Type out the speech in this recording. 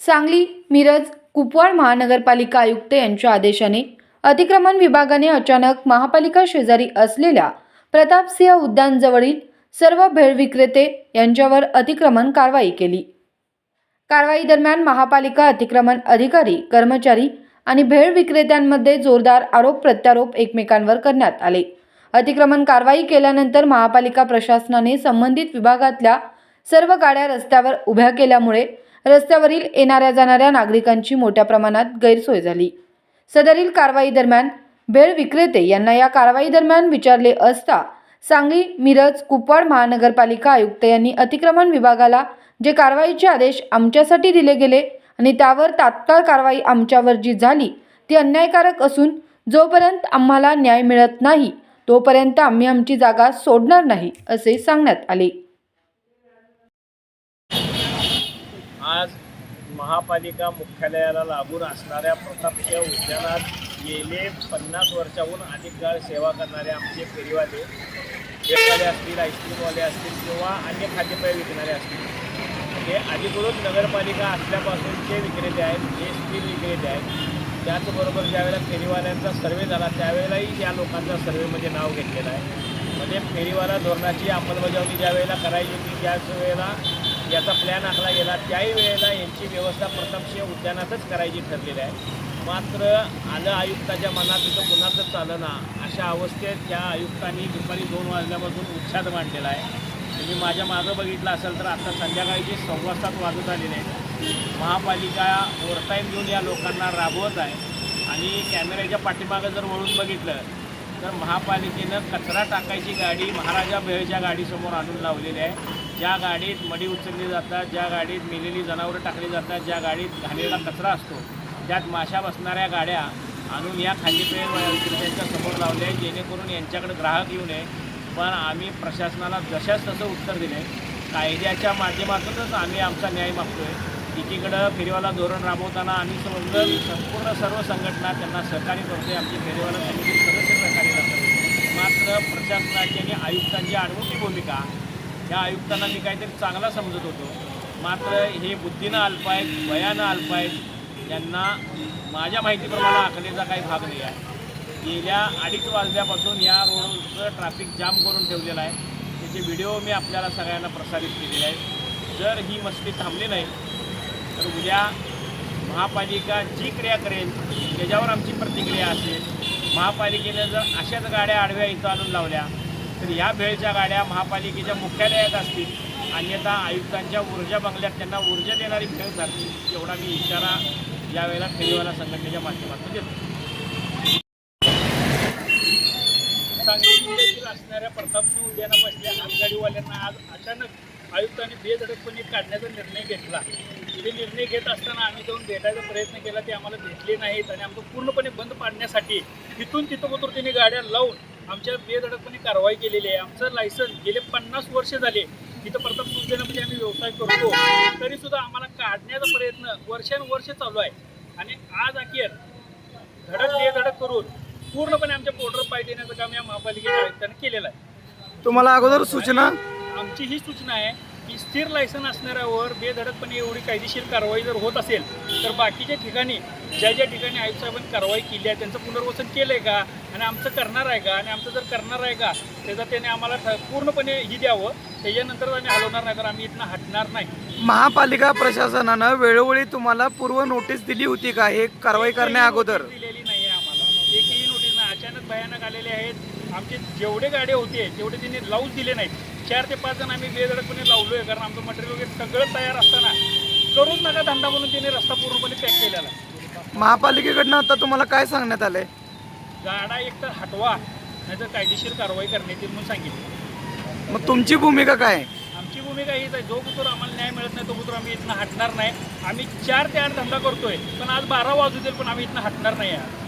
सांगली मिरज कुपवाड महानगरपालिका आयुक्त यांच्या आदेशाने अतिक्रमण विभागाने अचानक महापालिका शेजारी असलेल्या प्रतापसिंह उद्यानजवळील सर्व भेळ विक्रेते यांच्यावर अतिक्रमण कारवाई केली. कारवाई दरम्यान महापालिका अतिक्रमण अधिकारी कर्मचारी आणि भेळ विक्रेत्यांमध्ये जोरदार आरोप प्रत्यारोप एकमेकांवर करण्यात आले. अतिक्रमण कारवाई केल्यानंतर महापालिका प्रशासनाने संबंधित विभागातल्या सर्व गाड्या रस्त्यावर उभ्या केल्यामुळे रस्त्यावरील येणाऱ्या जाणाऱ्या नागरिकांची मोठ्या प्रमाणात गैरसोय झाली. सदरील कारवाई दरम्यान भेळ विक्रेते यांना या कारवाई दरम्यान विचारले असता सांगली मिरज कुपवाड महानगरपालिका आयुक्त यांनी अतिक्रमण विभागाला जे कारवाईचे आदेश आमच्यासाठी दिले गेले आणि त्यावर तात्काळ कारवाई आमच्यावर जी झाली ती अन्यायकारक असून जोपर्यंत आम्हाला न्याय मिळत नाही तोपर्यंत आम्ही आमची जागा सोडणार नाही असे सांगण्यात आले आज महापालिका मुख्यालयाला लागून असणाऱ्या प्रतापच्या उद्यानात गेले पन्नास वर्षाहून अधिक काळ सेवा करणारे आमचे फेरीवाले भेळवाले असतील आईस्क्रीमवाले असतील किंवा अन्य खाद्यपेय विकणारे असतील. हे अधिकृत नगरपालिका असल्यापासून जे विक्रेते आहेत जे स्टील विक्रेते आहेत त्याचबरोबर ज्यावेळेला फेरीवाल्यांचा सर्वे झाला त्यावेळेलाही या लोकांचा सर्वेमध्ये नाव घेतलेलं आहे. म्हणजे फेरीवाला धोरणाची अंमलबजावणी ज्या वेळेला करायची होती त्याच वेळेला प्लॅन आखला गेला त्याही वेळेला यांची व्यवस्था प्रतापसिंह उद्यानातच करायची ठरलेली आहे. मात्र आलं आयुक्ताच्या मनात तिथं कुणाचं चालना अशा अवस्थेत त्या आयुक्तांनी दुपारी दोन वाजल्यापासून उच्छाद मांडलेला आहे. तुम्ही माझ्या मागं बघितलं असेल तर आता संध्याकाळची सव्वा सात वाजत आलेले आहेत महापालिका ओव्हरटाईम घेऊन या लोकांना राबवत आहे. आणि कॅमेऱ्याच्या पाठीमागं जर वळून बघितलं तर महापालिकेनं कचरा टाकायची गाडी महाराजा भेळच्या गाडीसमोर आणून लावलेली आहे. ज्या गाडीत मडी उचलली जातात ज्या गाडीत मेलेली जनावरं टाकली जातात ज्या गाडीत घाणेरडा कचरा असतो त्यात माशा बसणाऱ्या गाड्या आणून या खाद्यपेय समोर लावले जेणेकरून यांच्याकडे ग्राहक येऊ नये. पण आम्ही प्रशासनाला जशाच तसं उत्तर दिलं. कायद्याच्या माध्यमातूनच आम्ही आमचा न्याय मागतो आहे एकीकडं फेरीवाला धोरण राबवताना आम्ही समजलं संपूर्ण सर्व संघटना त्यांना सहकार्य करतो आमची फेरीवाला समिती सदस्य सहकार्य करतात मात्र प्रशासनाची आणि आयुक्तांची आडवती भूमिका ह्या आयुक्तांना मी काहीतरी चांगला समजत होतो. मात्र हे बुद्धीनं अल्प आहेत वयानं अल्प आहेत यांना माझ्या माहितीप्रमाणे आखलेचा काही भाग नाही आहे. गेल्या अडीच वाजल्यापासून या रोडचं ट्रॅफिक जाम करून ठेवलेलं आहे. त्याचे व्हिडिओ मी आपल्याला सगळ्यांना प्रसारित केलेले आहेत. जर ही मस्ती थांबली नाही तर उद्या महापालिका जी क्रिया करेल त्याच्यावर आमची प्रतिक्रिया असेल. महापालिकेनं जर अशाच गाड्या आडव्या इथं आणून लावल्या तर या भेळच्या गाड्या महापालिकेच्या मुख्यालयात असतील. अन्यथा आयुक्तांच्या ऊर्जा बंगल्यात त्यांना ऊर्जा देणारी भेळ झाली एवढा मी इशारा यावेळेला फेरीवाला संघटनेच्या माध्यमातून देतो. सांगली जिल्ह्यातील असणाऱ्या प्रतापसिंह उद्यानापासल्या आगगाडीवाल्यांना आज अचानक आयुक्तांनी बेधडकपणे काढण्याचा निर्णय घेतला. ते निर्णय घेत असताना आम्ही जाऊन भेटायचा प्रयत्न केला ते आम्हाला भेटले नाहीत आणि आमचं पूर्णपणे बंद पाडण्यासाठी तिथून तिथं पत्र तिने गाड्या लावून आमच्या बेधडकपणे कारवाई केलेली आहे. आमचं लायसन गेले पन्नास वर्ष झाले. तिथं प्रताप उद्यानामध्ये आम्ही व्यवसाय करतो. तरी सुद्धा आम्हाला काढण्याचा प्रयत्न वर्षानुवर्ष चालू आहे. आणि आज अखेर धडक बेधडक करून पूर्णपणे आमच्या पोर्टर पाय देण्याचं काम या महापालिकेच्या आयुक्तांनी केलेलं आहे. तुम्हाला अगोदर सूचना? आमची ही सूचना आहे की स्थिर लायसन असणाऱ्यावर बेधडकपणे एवढी कायदेशीर कारवाई जर होत असेल तर बाकीच्या ठिकाणी ज्या ज्या ठिकाणी आयुक्त साहेबांनी कारवाई केली आहे त्यांचं पुनर्वसन केलं आहे का? आणि आमचं करणार आहे का? आणि आमचं जर करणार आहे का? त्याचा त्याने आम्हाला पूर्णपणे ही द्यावं. त्याच्यानंतर आम्ही हलवणार नाही तर आम्ही इथनं हटणार नाही. महापालिका प्रशासनानं वेळोवेळी तुम्हाला पूर्व नोटीस दिली होती का? हे कारवाई करण्या अगोदर. दिलेली नाही आहे आम्हाला. एकही नोटीस नाही. अचानक भयानक आलेले आहेत. आमचे जेवढे गाडे होते तेवढे त्यांनी लावून दिले नाहीत. चार ते पाच जण आम्ही बेधडकपणे लावलोय कारण आमचं मटेरियल वगैरे सगळं तयार असताना करून नका धंदा म्हणून त्यांनी रस्ता पूर्णपणे पॅक केलेला. आहे. महापालिकेकडनं आता तुम्हाला काय सांगण्यात आलंय? गाडा एकतर हटवा नाहीतर कायदेशीर कारवाई करण्यात येईल म्हणून सांगितलं. मग तुमची भूमिका काय आहे? आमची भूमिका हीच आहे जो कुतर आम्हाला न्याय मिळत नाही तो कुतर आम्ही इथनं हटणार नाही. आम्ही चार ते आठ धंदा करतोय पण आज बारा वाजू देईल पण आम्ही इथनं हटणार नाही आहे